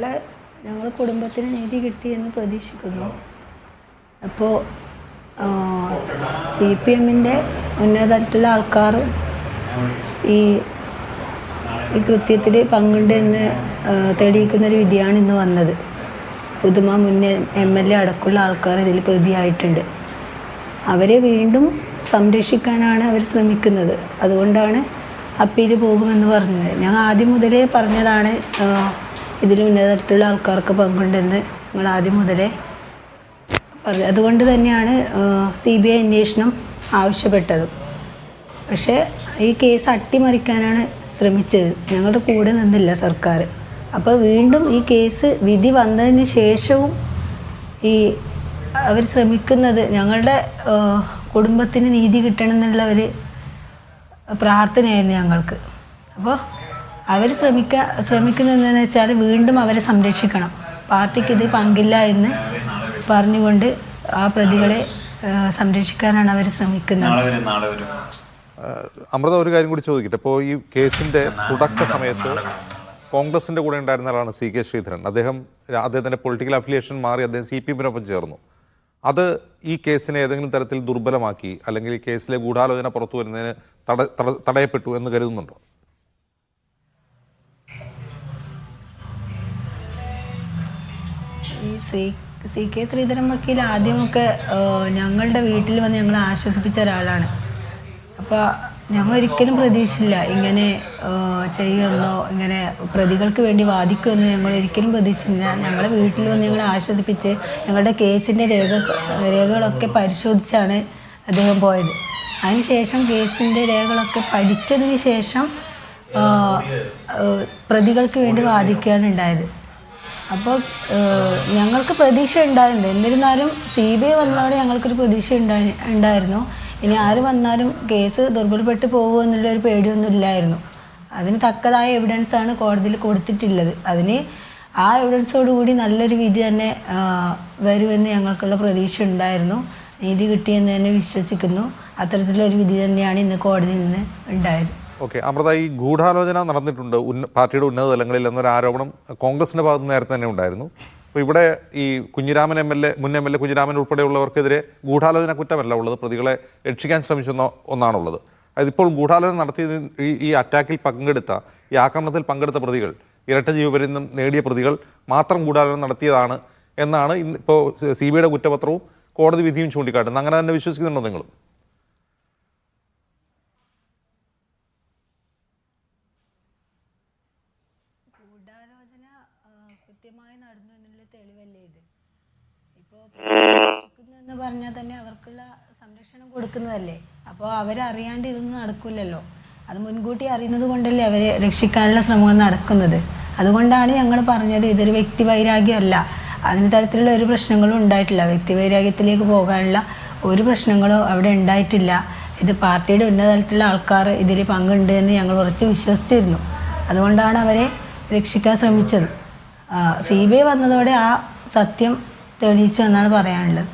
ഞങ്ങളെ ഞങ്ങൾ കുടുംബത്തിന് നീതി കിട്ടിയെന്ന് പ്രതീക്ഷിക്കുന്നു. അപ്പോൾ സി പി എമ്മിന്റെ ഉന്നതതലത്തിലുള്ള ആൾക്കാർ ഈ ഈ കൃത്യത്തിൽ പങ്കുണ്ട് എന്ന് ആ, തെളിയിക്കുന്നൊരു വിധിയാണ് ഇന്ന് വന്നത്. പുതുമ മുന്നേ എം എൽ എ അടക്കമുള്ള ആൾക്കാർ ഇതിൽ പ്രതിയായിട്ടുണ്ട്. അവരെ വീണ്ടും സംരക്ഷിക്കാനാണ് അവർ ശ്രമിക്കുന്നത്. അതുകൊണ്ടാണ് അപ്പീൽ പോകുമെന്ന് പറഞ്ഞത്. ഞാൻ ആദ്യം മുതലേ പറഞ്ഞതാണ് ഇതിൽ ഉന്നതത്തിലുള്ള ആൾക്കാർക്ക് പങ്കുണ്ടെന്ന് നമ്മൾ ആദ്യം മുതലേ പറഞ്ഞു അതുകൊണ്ട് തന്നെയാണ് സി ബി ഐ അന്വേഷണം ആവശ്യപ്പെട്ടത്. പക്ഷേ ഈ കേസ് അട്ടിമറിക്കാനാണ് ശ്രമിച്ചത്. ഞങ്ങളുടെ കൂടെ നിന്നില്ല സർക്കാർ. അപ്പോൾ വീണ്ടും ഈ കേസ് വിധി വന്നതിന് ശേഷവും ഈ അവർ ശ്രമിക്കുന്നത് ഞങ്ങളുടെ കുടുംബത്തിന് നീതി കിട്ടണം എന്നുള്ള ഒരു പ്രാർത്ഥനയായിരുന്നു ഞങ്ങൾക്ക്. അപ്പോൾ അവർ ശ്രമിക്ക ശ്രമിക്കുന്നതെന്ന് വെച്ചാൽ വീണ്ടും അവരെ സംരക്ഷിക്കണം. പാർട്ടിക്ക് ഇത് പങ്കില്ല എന്ന് പറഞ്ഞുകൊണ്ട് ആ പ്രതികളെ സംരക്ഷിക്കാനാണ് അവർ ശ്രമിക്കുന്നത്. അമൃത ഒരു കാര്യം കൂടി ചോദിക്കട്ടെ. ഇപ്പോൾ ഈ കേസിന്റെ തുടക്ക സമയത്ത് കോൺഗ്രസിന്റെ കൂടെ ഉണ്ടായിരുന്ന ആളാണ് സി കെ ശ്രീധരൻ. അദ്ദേഹം അദ്ദേഹത്തിന്റെ അദ്ദേഹത്തിന്റെ പൊളിറ്റിക്കൽ അഫിലിയേഷൻ മാറി അദ്ദേഹം സി പി എമ്മിനൊപ്പം ചേർന്നു. അത് ഈ കേസിനെ ഏതെങ്കിലും തരത്തിൽ ദുർബലമാക്കി അല്ലെങ്കിൽ കേസിലെ ഗൂഢാലോചന പുറത്തു വരുന്നതിന് തട തട- തടയപ്പെട്ടു എന്ന് കരുതുന്നുണ്ടോ? ഈ ശ്രീ സി കെ ശ്രീധരൻ വക്കീൽ ആദ്യമൊക്കെ ഞങ്ങളുടെ വീട്ടിൽ വന്ന് ഞങ്ങളെ ആശ്വസിപ്പിച്ച ഒരാളാണ്. അപ്പോൾ ഞങ്ങൾ ഒരിക്കലും പ്രതീക്ഷിച്ചില്ല ഇങ്ങനെ ചെയ്യുമെന്നോ ഇങ്ങനെ പ്രതികൾക്ക് വേണ്ടി വാദിക്കുമെന്നോ ഞങ്ങൾ ഒരിക്കലും പ്രതീക്ഷിച്ചില്ല. ഞങ്ങളുടെ വീട്ടിൽ വന്ന് ഞങ്ങളെ ആശ്വസിപ്പിച്ച് ഞങ്ങളുടെ കേസിന്റെ രേഖ രേഖകളൊക്കെ പരിശോധിച്ചാണ് അദ്ദേഹം പോയത്. അതിനുശേഷം കേസിന്റെ രേഖകളൊക്കെ പഠിച്ചതിന് ശേഷം പ്രതികൾക്ക് വേണ്ടി വാദിക്കുകയാണ് ഉണ്ടായത്. അപ്പോൾ ഞങ്ങൾക്ക് പ്രതീക്ഷ ഉണ്ടായിരുന്നു. എന്നിരുന്നാലും സി ബി ഐ വന്നതോടെ ഞങ്ങൾക്കൊരു പ്രതീക്ഷ ഉണ്ടായി ഉണ്ടായിരുന്നു. ഇനി ആര് വന്നാലും കേസ് ദുർബലപ്പെട്ട് പോകുമോ എന്നുള്ള ഒരു പേടിയൊന്നും ഇല്ലായിരുന്നു. അതിന് തക്കതായ എവിഡൻസ് ആണ് കോടതിയിൽ കൊടുത്തിട്ടുള്ളത്. അതിന് ആ എവിഡൻസോടുകൂടി നല്ലൊരു വിധി തന്നെ വരുമെന്ന് ഞങ്ങൾക്കുള്ള പ്രതീക്ഷ ഉണ്ടായിരുന്നു. നീതി കിട്ടിയെന്ന് തന്നെ വിശ്വസിക്കുന്നു. അത്തരത്തിലുള്ള ഒരു വിധി തന്നെയാണ് ഇന്ന് കോടതിയിൽ നിന്ന് ഉണ്ടായത്. ഓക്കെ അമൃത ഈ ഗൂഢാലോചന നടന്നിട്ടുണ്ട് ഉന്ന പാർട്ടിയുടെ ഉന്നത തലങ്ങളിൽ എന്നൊരു ആരോപണം കോൺഗ്രസിന്റെ ഭാഗത്ത് നേരത്തെ തന്നെ ഉണ്ടായിരുന്നു. അപ്പോൾ ഇവിടെ ഈ കുഞ്ഞിരാമൻ എം എൽ എ മുൻ എം എൽ എ കുഞ്ഞിരാമൻ ഉൾപ്പെടെയുള്ളവർക്കെതിരെ ഗൂഢാലോചന കുറ്റമല്ല ഉള്ളത്. പ്രതികളെ രക്ഷിക്കാൻ ശ്രമിച്ചെന്ന ഒന്നാണുള്ളത്. അതിപ്പോൾ ഗൂഢാലോചന നടത്തി ഈ അറ്റാക്കിൽ പങ്കെടുത്ത ഈ ആക്രമണത്തിൽ പങ്കെടുത്ത പ്രതികൾ ഇരട്ട നിന്നും നേടിയ പ്രതികൾ മാത്രം ഗൂഢാലോചന നടത്തിയതാണ് എന്നാണ് ഇന്ന് ഇപ്പോൾ സി കുറ്റപത്രവും കോടതി വിധിയും ചൂണ്ടിക്കാട്ടുന്നത്. അങ്ങനെ തന്നെ വിശ്വസിക്കുന്നുണ്ടോ നിങ്ങൾ ആ, കൃത്യമായി നടന്നു എന്നുള്ള തെളിവല്ലേ ഇത്? ഇപ്പോൾ എന്ന് പറഞ്ഞാൽ തന്നെ അവർക്കുള്ള സംരക്ഷണം കൊടുക്കുന്നതല്ലേ? അപ്പോൾ അവരറിയാണ്ട് ഇതൊന്നും നടക്കില്ലല്ലോ അത് മുൻകൂട്ടി അറിയുന്നത് കൊണ്ടല്ലേ അവരെ രക്ഷിക്കാനുള്ള ശ്രമം നടക്കുന്നത്. അതുകൊണ്ടാണ് ഞങ്ങൾ പറഞ്ഞത് ഇതൊരു വ്യക്തി വൈരാഗ്യമല്ല. അതിന് തരത്തിലുള്ള ഒരു പ്രശ്നങ്ങളും ഉണ്ടായിട്ടില്ല. വ്യക്തി വൈരാഗ്യത്തിലേക്ക് പോകാനുള്ള ഒരു പ്രശ്നങ്ങളോ അവിടെ ഉണ്ടായിട്ടില്ല. ഇത് പാർട്ടിയുടെ ഉന്നതതലത്തിലുള്ള ആൾക്കാർ ഇതിൽ പങ്കുണ്ട് എന്ന് ഞങ്ങൾ ഉറച്ച് വിശ്വസിച്ചിരുന്നു. അതുകൊണ്ടാണ് അവരെ രക്ഷിക്കാൻ ശ്രമിച്ചത്. സി ബി ഐ വന്നതോടെ ആ സത്യം തെളിയിച്ചു എന്നാണ് പറയാനുള്ളത്.